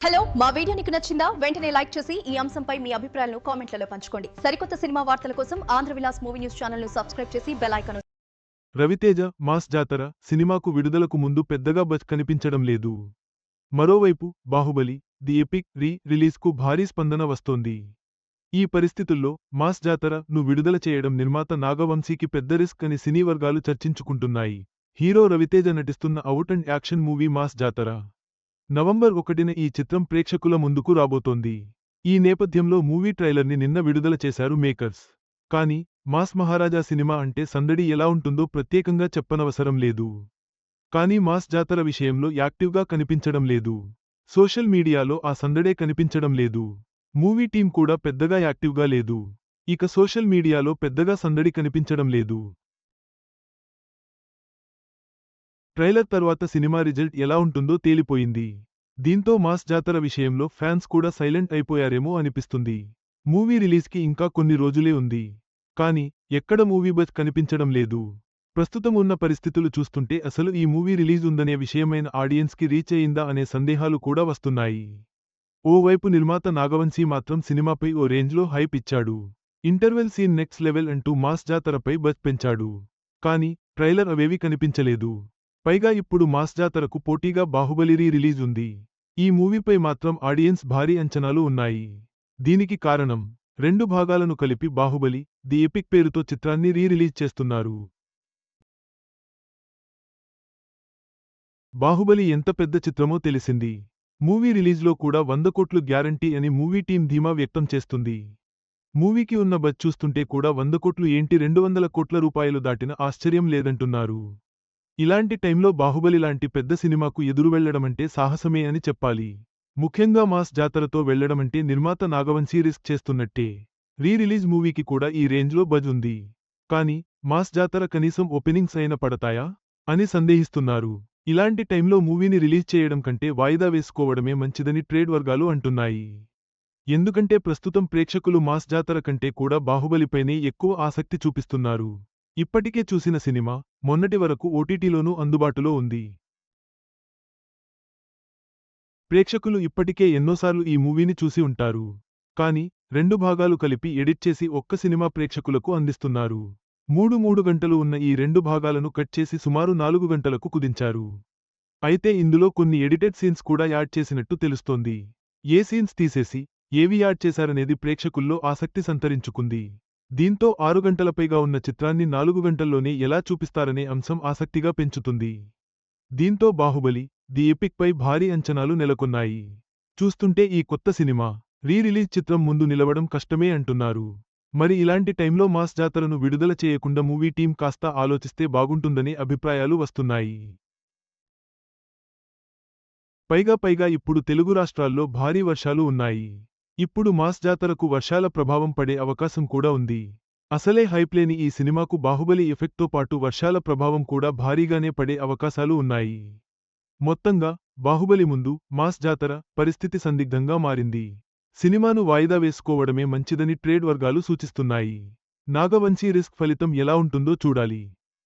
Hello మా video నీకు నచ్చిందా? వెంటనే లైక్ చేసి ఈ అంశంపై మీ అభిప్రాయాలను కామెంట్లలో పంచుకోండి. సరికొత్త సినిమా వార్తల కోసం ఆంధ్ర విలాస్ మూవీ న్యూస్ ఛానల్ను సబ్స్క్రైబ్ చేసి బెల్ రవితేజ మాస్ జాతర సినిమాకు విడుదలకు ముందు పెద్దగా బజ్ కనిపించడం లేదు. మరోవైపు బాహుబలి ది ఎపిక్ రీ రిలీజ్కు భారీ స్పందన వస్తోంది. ఈ పరిస్థితుల్లో మాస్ జాతర ను విడుదల చేయడం నిర్మాత నాగవంశీకి పెద్ద రిస్క్ అని సినీ వర్గాలు చర్చించుకుంటున్నాయి. హీరో రవితేజ నటిస్తున్న out and action movie Mass Jathara. November ఒకటిన ఈ చిత్రం ప్రేక్షకుల ముందుకు రాబోతోంది. ఈ నేపథ్యంలో మూవీ ట్రైలర్ని నిన్న విడుదల చేశారు మేకర్స్. కానీ మాస్ మహారాజా సినిమా అంటే సందడి ఎలా ఉంటుందో ప్రత్యేకంగా చెప్పనవసరం లేదు. కానీ మాస్ జాతర విషయంలో యాక్టివ్గా కనిపించడం లేదు. సోషల్ మీడియాలో ఆ సందడే కనిపించడం లేదు. మూవీ టీం కూడా పెద్దగా యాక్టివ్గా లేదు. ఇక సోషల్ మీడియాలో పెద్దగా సందడి కనిపించడం లేదు. ట్రైలర్ తర్వాత సినిమా రిజల్ట్ ఎలా ఉంటుందో తేలిపోయింది. దీంతో మాస్ జాతర విషయంలో ఫ్యాన్స్ కూడా సైలెంట్ అయిపోయారేమో అనిపిస్తుంది. మూవీ రిలీజ్కి ఇంకా కొన్ని రోజులే ఉంది. కానీ ఎక్కడ మూవీ బజ్ కనిపించడం లేదు. ప్రస్తుతం ఉన్న పరిస్థితులు చూస్తుంటే అసలు ఈ మూవీ రిలీజ్ ఉందనే విషయమైన ఆడియన్స్కి రీచ్ అయిందా అనే సందేహాలు కూడా వస్తున్నాయి. ఓవైపు నిర్మాత నాగవంశీ మాత్రం సినిమాపై ఓ రేంజ్లో హైప్ ఇచ్చాడు. ఇంటర్వెల్ సీన్ నెక్స్ట్ లెవెల్ అంటూ మాస్ జాతరపై బజ్ పెంచాడు. కానీ ట్రైలర్ అవేవి కనిపించలేదు. పైగా ఇప్పుడు మాస్ జాతరకు పోటీగా బాహుబలి రీ రిలీజ్ ఉంది. ఈ మూవీపై మాత్రం ఆడియన్స్ భారీ అంచనాలు ఉన్నాయి. దీనికి కారణం రెండు భాగాలను కలిపి బాహుబలి ది ఎపిక్ పేరుతో చిత్రాన్ని రీ రిలీజ్ చేస్తున్నారు. బాహుబలి ఎంత పెద్ద చిత్రమో తెలిసింది. మూవీ రిలీజ్లో కూడా వంద కోట్లు గ్యారంటీ అని మూవీ టీం ధీమా వ్యక్తం చేస్తుంది. మూవీకి ఉన్న బజ్ చూస్తుంటే కూడా వంద కోట్లు ఏంటి రెండు వందల కోట్ల రూపాయలు దాటిన ఆశ్చర్యం లేదంటున్నారు. ఇలాంటి టైంలో బాహుబలి లాంటి పెద్ద సినిమాకు ఎదురు వెళ్ళడమంటే సాహసమే అని చెప్పాలి. ముఖ్యంగా మాస్ జాతరతో వెళ్ళడమంటే నిర్మాత నాగవంశీ రిస్క్ చేస్తున్నట్టే. రీ రిలీజ్ మూవీకి కూడా ఈ రేంజ్లో బజ్ ఉంది. కానీ మాస్ జాతర కనీసం ఓపెనింగ్స్ అయిన పడతాయా? అని సందేహిస్తున్నారు. ఇలాంటి టైంలో మూవీని రిలీజ్ చేయడం కంటే వాయిదా వేసుకోవడమే మంచిదని ట్రేడ్ వర్గాలు అంటున్నాయి. ఎందుకంటే ప్రస్తుతం ప్రేక్షకులు మాస్ జాతర కంటే కూడా బాహుబలిపైనే ఎక్కువ ఆసక్తి చూపిస్తున్నారు. ఇప్పటికే చూసిన సినిమా మొన్నటి వరకు ఓటీటీలోనూ అందుబాటులో ఉంది. ప్రేక్షకులు ఇప్పటికే ఎన్నోసార్లు ఈ మూవీని చూసి ఉంటారు. కానీ రెండు భాగాలు కలిపి ఎడిట్ చేసి ఒక్క సినిమా ప్రేక్షకులకు అందిస్తున్నారు. మూడు మూడు గంటలు ఉన్న ఈ రెండు భాగాలను కట్ చేసి సుమారు నాలుగు గంటలకు కుదించారు. అయితే ఇందులో కొన్ని ఎడిటెడ్ సీన్స్ కూడా యాడ్ చేసినట్టు తెలుస్తోంది. ఏ సీన్స్ తీసేసి ఏవి యాడ్ చేశారనేది ప్రేక్షకుల్లో ఆసక్తి సంతరించుకుంది. దీంతో ఆరు గంటలపైగా ఉన్న చిత్రాన్ని నాలుగు గంటల్లోనే ఎలా చూపిస్తారనే అంశం ఆసక్తిగా పెంచుతుంది. దీంతో బాహుబలి ది ఎపిక్ పై భారీ అంచనాలు నెలకొన్నాయి. చూస్తుంటే ఈ కొత్త సినిమా రీరిలీజ్ చిత్రం ముందు నిలవడం కష్టమే అంటున్నారు. మరి ఇలాంటి టైంలో మాస్ జాతరను విడుదల చేయకుండా మూవీ టీం కాస్త ఆలోచిస్తే బాగుంటుందనే అభిప్రాయాలు వస్తున్నాయి. పైగా పైగా ఇప్పుడు తెలుగు రాష్ట్రాల్లో భారీ వర్షాలు ఉన్నాయి. ఇప్పుడు మాస్ జాతరకు వర్షాల ప్రభావం పడే అవకాశం కూడా ఉంది. అసలే హైప్లేని ఈ సినిమాకు బాహుబలి ఎఫెక్ట్తో పాటు వర్షాల ప్రభావం కూడా భారీగానే పడే అవకాశాలు ఉన్నాయి. మొత్తంగా బాహుబలి ముందు మాస్ జాతర పరిస్థితి సందిగ్ధంగా మారింది. సినిమాను వాయిదా వేసుకోవడమే మంచిదని ట్రేడ్ వర్గాలు సూచిస్తున్నాయి. నాగవంశీ రిస్క్ ఫలితం ఎలా ఉంటుందో చూడాలి.